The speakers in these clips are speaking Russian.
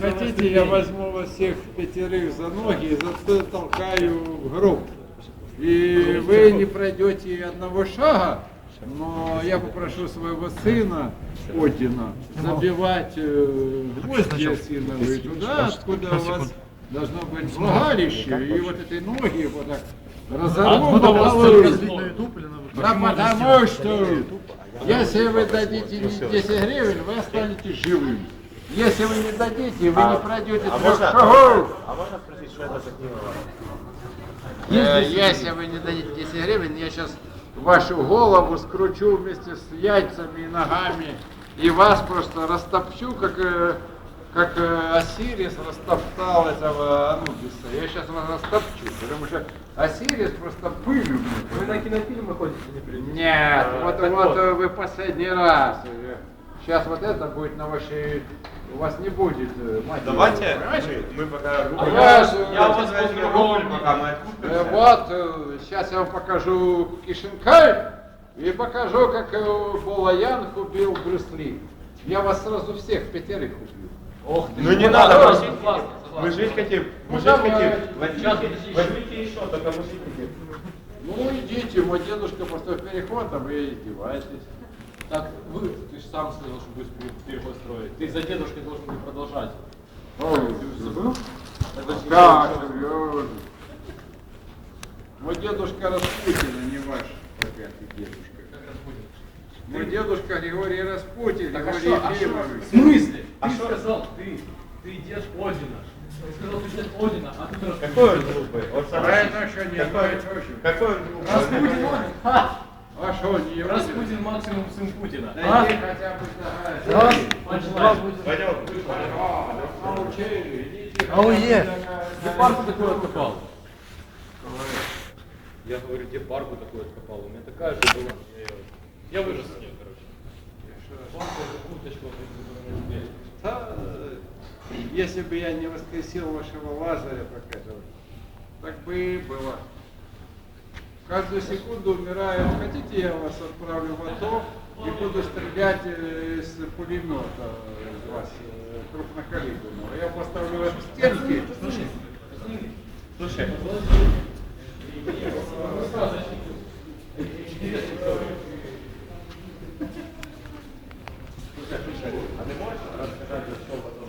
Хотите, я возьму вас всех пятерых за ноги и затолкаю в гроб. И вы не пройдете одного шага, но я попрошу своего сына Одина забивать э, гвозди осиновые туда, откуда у вас должно быть влагалище, и вот этой ноги вот так разорву Да потому что, если вы дадите мне 10 гривен, вы останетесь живым. Если вы не дадите, вы не пройдете А трех можно, шагов. а можно спросить, что это за книга? Э, Если вы не дадите 10 гривен, я сейчас вашу голову скручу вместе с яйцами и ногами, и вас просто растопчу, как, э, как э, Осирис растоптал этого Анубиса. Я сейчас вас растопчу, потому что Осирис просто пылью. Вы на кинофильмы ходите не Нет, вот, так вот вот. э, вы последний раз. Сейчас вот это будет на вашей... У вас не будет э, мотива, Давайте понимаете? мы пока... А я же- я у вас возьму пока мы Э, откупимся. Вот, сейчас я вам покажу Кишинкай и покажу, как э, Булаян убил Брюсли. Я вас сразу всех пятерых убью. Ох ты. Ну не надо, мы очень классно, Мы согласен. жить хотим, мы Ну, жить давай. хотим. Сейчас, Возьмите, подожди. возьмите еще, только мужики. Ну идите, мой дедушка после перехода, вы издеваетесь. Вы, ты же сам сказал, что будешь переход строить. Ты за дедушкой должен был продолжать. Ой, ты забыл? Как, еще? серьезно? Мой дедушка Распутин, а не ваш проклятый дедушка. Как Распутин. Мой дедушка Григорий Распутин, Так а Григорий что, а что? Ефимович. В смысле? А ты что? сказал, ты, ты дед Одина. Ты сказал, ты дед Одина, а тут Распутин. Какой он глупый? Вот согласись. Правильно, что не Какой, знает, какой он глупый? Распутин Один. А что, не? Распутин максимум сын Путина. Да иди хотя бы. Панчлайн. Пойдем. А бы есть. догадайся. Где парку такую откопал? Я говорю, где парку такую откопал? У меня такая же была. Я, вырос с ней, короче. Парку, эту курточку, Если бы я не воскресил вашего Лазаря проклятого, так бы и было. Каждую секунду умираю. Хотите, я вас отправлю в АТО и буду стрелять э, из пулемета из вас э, крупнокалиберного. Я поставлю вас в стенки. Слушай, а ты можешь рассказать, что потом?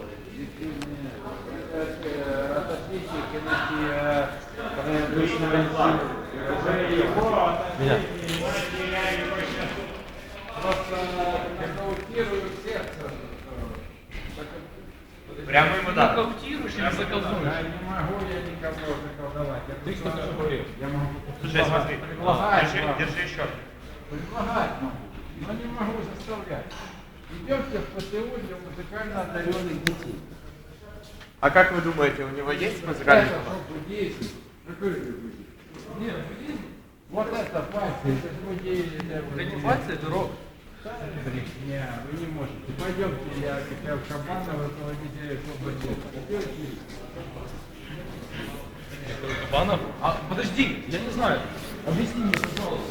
Отошлите, кинете предыдущего уже сердце. Прямо ему да. Нокаутируешь или заколдуешь? Я не могу я никого заколдовать. Я Ты что просто- говорил? Я могу Слушай, смотри, предлагать держи, держи еще. Предлагать могу, но не могу заставлять. Идемте в ПТУ для музыкально одаренных детей. А как вы думаете, у него есть музыкальный Это талант? что, буддизм? Какой же буддизм? Нет, буддизм. Вот это пальцы, это Это не буддизм. пальцы, это рок. Не, вы не можете. Пойдемте, я как Кабанов, руководитель клуба. Кабанов? А, подожди, я не знаю. Объясни мне, пожалуйста.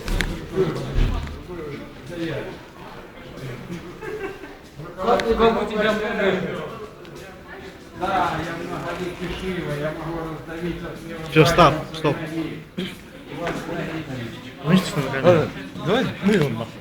Как, у тебя много? Да, я многоликий Шива, я могу раздавить от слева. Всё, стоп, стоп. ноги. Давай мы его нахуй.